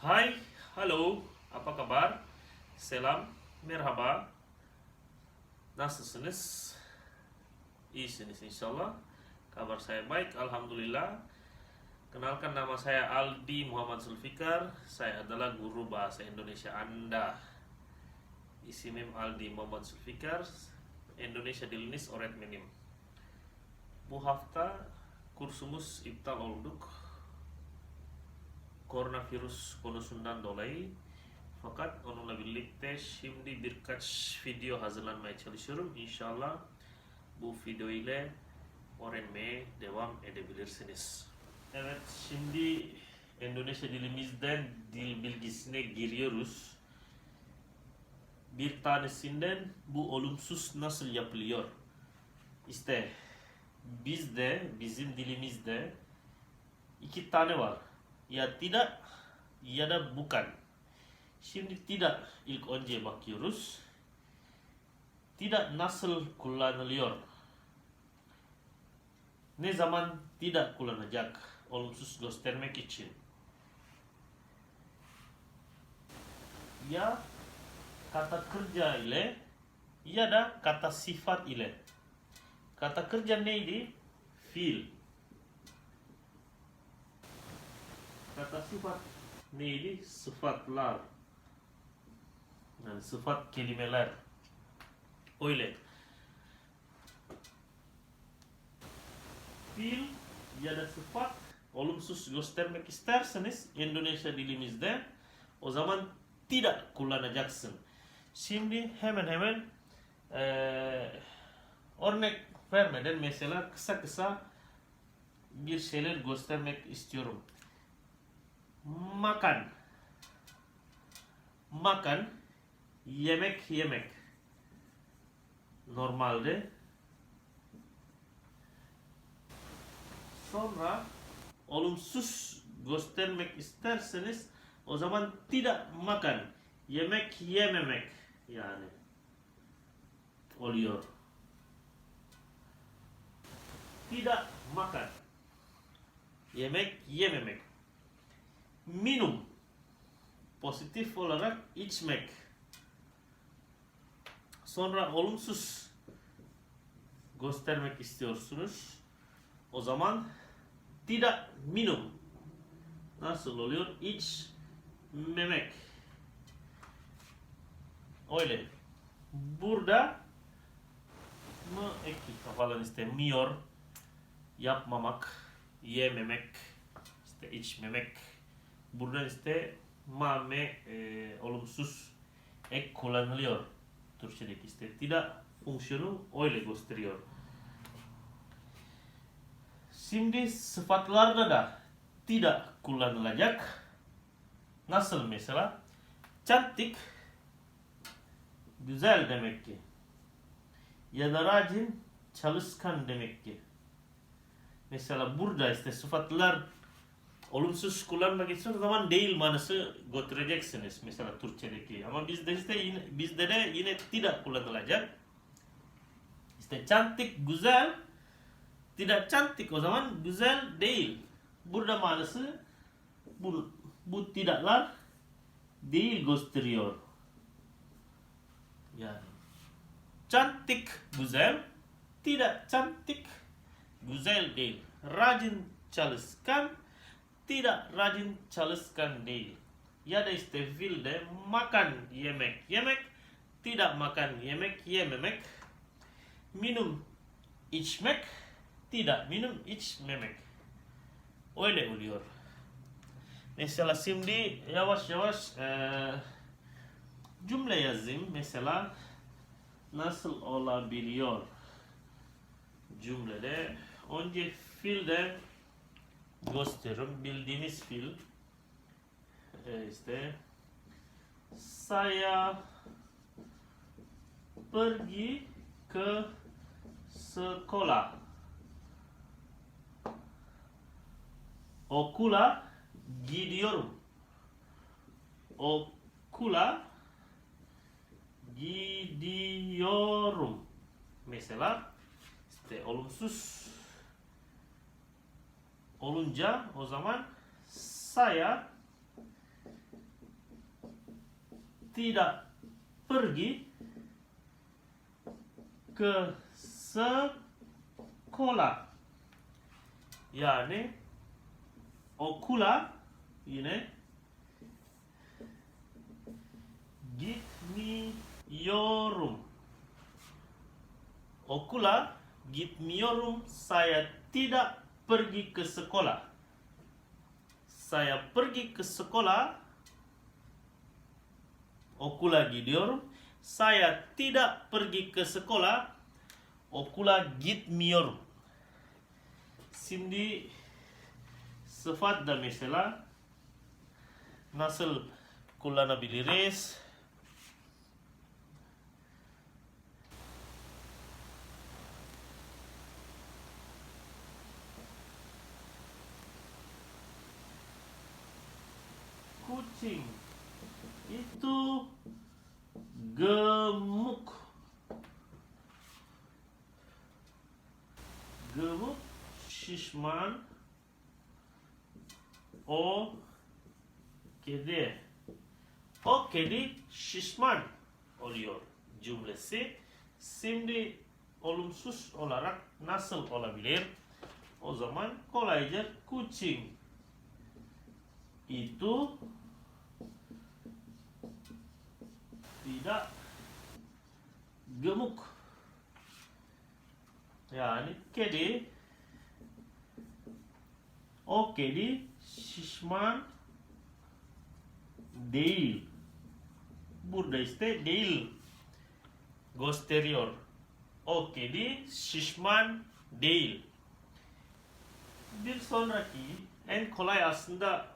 Hai, halo, apa kabar? Selam, merhaba. Nasılsınız? İyisiniz inşallah. Kabar saya baik, alhamdulillah. Kenalkan nama saya Aldi Muhammad Zulfikar. Saya adalah guru bahasa Indonesia Anda. İsmim Aldi Muhammad Zulfikar. Indonesia diliniz öğretmenim. Bu hafta kursumuz iptal olduk. Koronavirüs konusundan dolayı. Fakat onunla birlikte şimdi birkaç video hazırlanmaya çalışıyorum. İnşallah bu video ile öğrenmeye devam edebilirsiniz. Evet, şimdi Endonezya dilimizden dil bilgisine giriyoruz. Bir tanesinden bu olumsuz nasıl yapılıyor? İşte bizde, bizim dilimizde iki tane var. Ya tidak ya da bukan. Şimdi tidak ilk önce bakıyoruz. Tidak nasıl kullanılıyor? Ne zaman tidak kullanacak? Olumsuz göstermek için. Ya kata kerja ile ya da kata sifat ile. Kata kerja neydi? Fiil. Kata sifat neydi? Sıfatlar. Yani sıfat kelimeler. Öyle. Fiil ya da sıfat olumsuz göstermek isterseniz Endonezya dilimizde o zaman tidak kullanacaksın. Şimdi hemen hemen eee örnek vermeden mesela kısa kısa bir şeyler göstermek istiyorum. Makan. Makan yemek yemek. Normalde Sonra olumsuz göstermek isterseniz o zaman tidak makan, yemek yememek yani oluyor. Tidak makan, yemek yememek. Minum, pozitif olarak içmek. Sonra olumsuz göstermek istiyorsunuz. O zaman tidak minum. Nasıl oluyor? İç memek. Öyle. Burada mı eki falan istemiyor. Yapmamak, yememek, işte içmemek. Burada işte mame e, olumsuz ek kullanılıyor. Türkçedeki işte tidak fonksiyonu öyle gösteriyor. Şimdi sıfatlarda da tidak kullanılacak. Nasıl mesela? Cantik güzel demek ki. Ya da racin çalışkan demek ki. Mesela burada işte sıfatlar olumsuz kullanmak için o zaman değil manası götüreceksiniz mesela Türkçedeki. Ama bizde işte yine, bizde de yine tidak kullanılacak. İşte cantik güzel tidak cantik o zaman güzel değil. Burada manası bu, bu tidaklar değil gösteriyor. Yani cantik güzel, tidak cantik güzel değil. Rajin çalışkan, tidak rajin çalışkan değil. Ya da işte makan yemek yemek, tidak makan yemek yememek, minum içmek, tidak minum içmemek. Öyle oluyor. Mesela şimdi yavaş yavaş eee cümle yazayım. Mesela nasıl olabiliyor cümlede. Önce fiilde gösteririm. Bildiğiniz fiil. E, işte saya pergi ke sekolah. Okula gidiyorum. Okula gidiyorum. Mesela işte olumsuz olunca o zaman saya tidak pergi ke sekolah. Yani okula yine gitmiyorum. Okula gitmiyorum. Saya tidak pergi ke sekolah. Saya pergi ke sekolah. Okula gidiyorum. Saya tidak pergi ke sekolah. Okula gitmiyorum. Şimdi sıfat da mesela nasıl kullanabiliriz? Kucing itu gemuk. Gemuk, şişman, o kedi. O kedi şişman oluyor cümlesi. Şimdi olumsuz olarak nasıl olabilir? O zaman kolayca kucing itu tidak gemuk. Yani kedi o kedi şişman değil. Burada işte değil gösteriyor. O kedi şişman değil. Bir sonraki en kolay aslında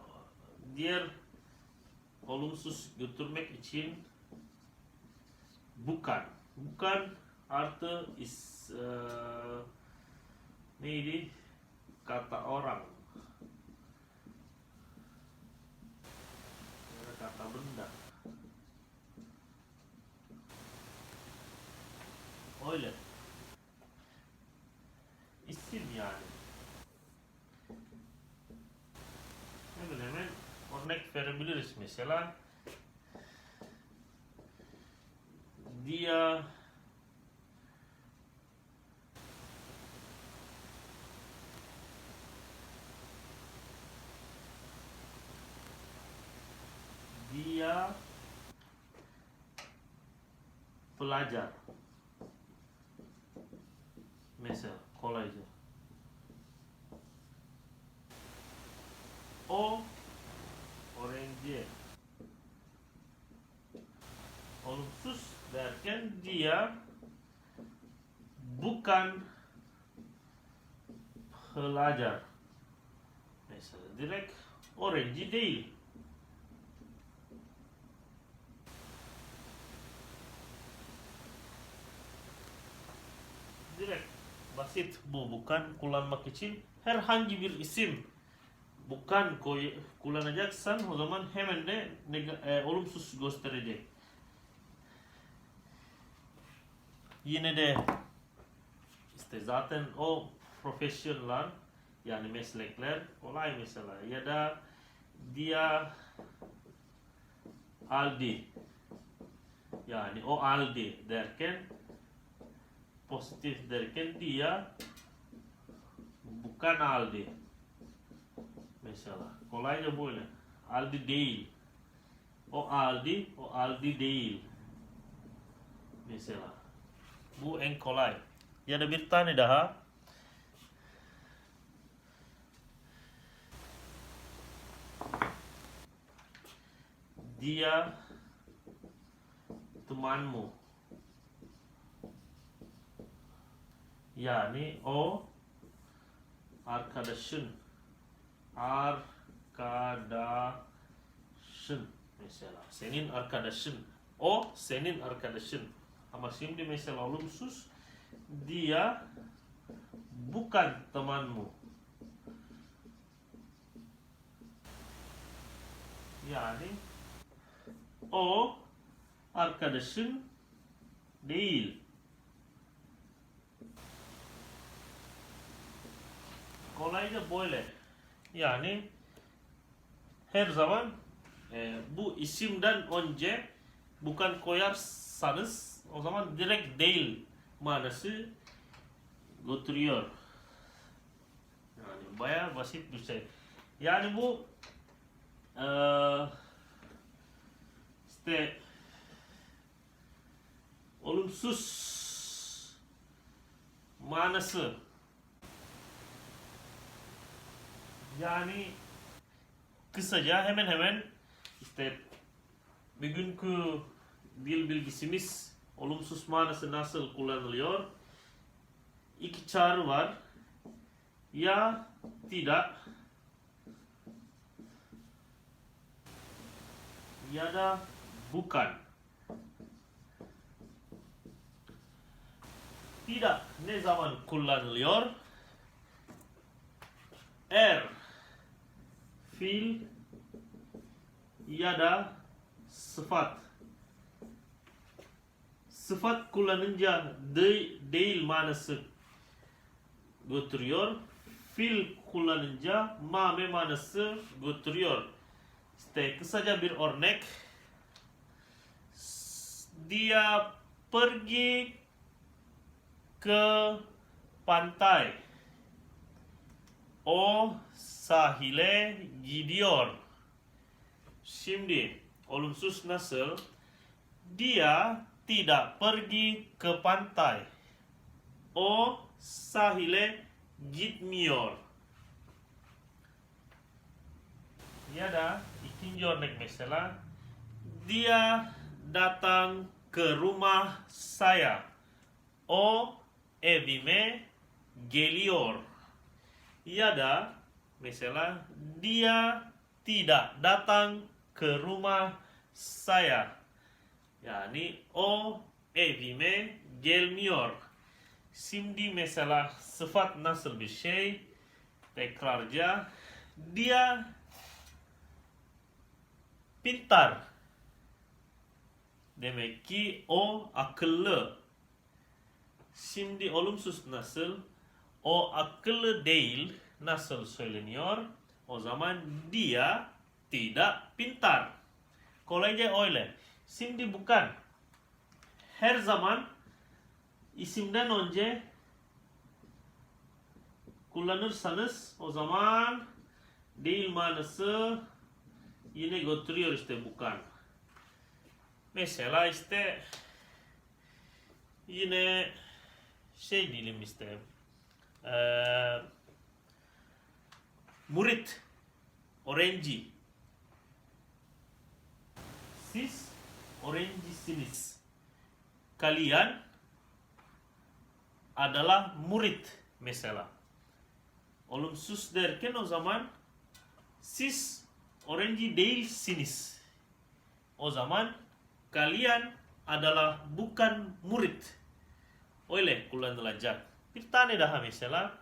diğer olumsuz götürmek için bukan. Bukan artı is, eee, neydi? Kata orang. Kata benda. Öyle. İsim yani. Hemen hemen örnek verebiliriz mesela. Dia dia pelajar. Mesela kolayca. O Olumsuz derken dia bukan pelajar. Mesela direkt öğrenci değil. Direkt basit bu bukan kullanmak için herhangi bir isim bukan koy, kullanacaksan o zaman hemen de e, olumsuz gösterecek. Yine de işte zaten o profesyonlar yani meslekler kolay mesela. Ya da dia aldi. Yani o aldi derken positif derken dia bukan aldi. Mesela kolayca böyle. Aldi değil. O aldi o aldi değil. Mesela bu en kolay ya da bir tane daha. Dia temanmu. Yani o. Arkadaşın arkadaşın mesela senin arkadaşın o senin arkadaşın ama şimdi mesela olumsuz dia bukan temanmu yani o arkadaşın değil kolayca böyle. Yani her zaman e, bu isimden önce bukan koyarsanız o zaman direkt değil manası götürüyor. Yani bayağı basit bir şey. Yani bu eee işte olumsuz manası yani kısaca hemen hemen işte bugünkü dil bilgisimiz olumsuz manası nasıl kullanılıyor? İki çağrı var. Ya tidak ya da bukan. Tidak ne zaman kullanılıyor? Er fiil ya da sıfat. Sıfat kullanınca de, değil manası götürüyor. Fiil kullanınca mame manası götürüyor. İşte kısaca bir örnek. Dia pergi ke pantai. O sahile gidiyor. Şimdi olumsuz nasıl? Dia tidak pergi ke pantai. O sahile gitmiyor. Ya da ikinci örnek mesela dia datang ke rumah saya. O evime geliyor. Ya da mesela dia tidak datang ke rumah saya. Yani o evime gelmiyor. Şimdi mesela sıfat nasıl bir şey? Tekrarca dia pintar. Demek ki o akıllı. Şimdi olumsuz nasıl? O akıllı değil nasıl söyleniyor? O zaman dia tidak pintar. Kolayca öyle. Şimdi bukan. Her zaman isimden önce kullanırsanız o zaman değil manası yine götürüyor işte bukan. Mesela işte yine şey diyelim işte eee murit öğrenci siz öğrencisiniz kalian adalah murid mesela. Olumsuz derken o zaman siz öğrenci değilsiniz o zaman kalian adalah bukan murid. Öyle kullanılacak bir tane daha mesela.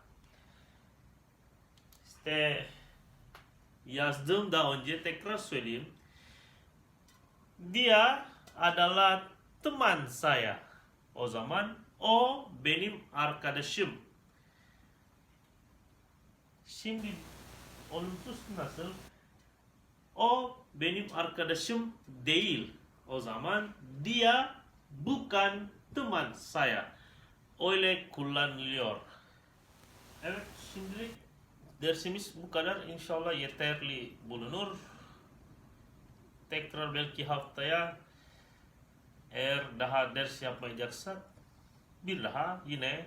Işte yazdığım daha önce tekrar söyleyeyim. Dia adalah teman saya. O zaman o benim arkadaşım. Şimdi olumsuz nasıl? O benim arkadaşım değil. O zaman dia bukan teman saya. Öyle kullanılıyor. Evet şimdilik dersimiz bu kadar. İnşallah yeterli bulunur. tekrar belki haftaya eğer daha ders yapmayacaksak bir daha yine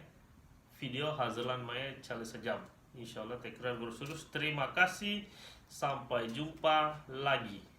video hazırlanmaya çalışacağım. İnşallah tekrar görüşürüz. Terima kasih. Sampai jumpa lagi.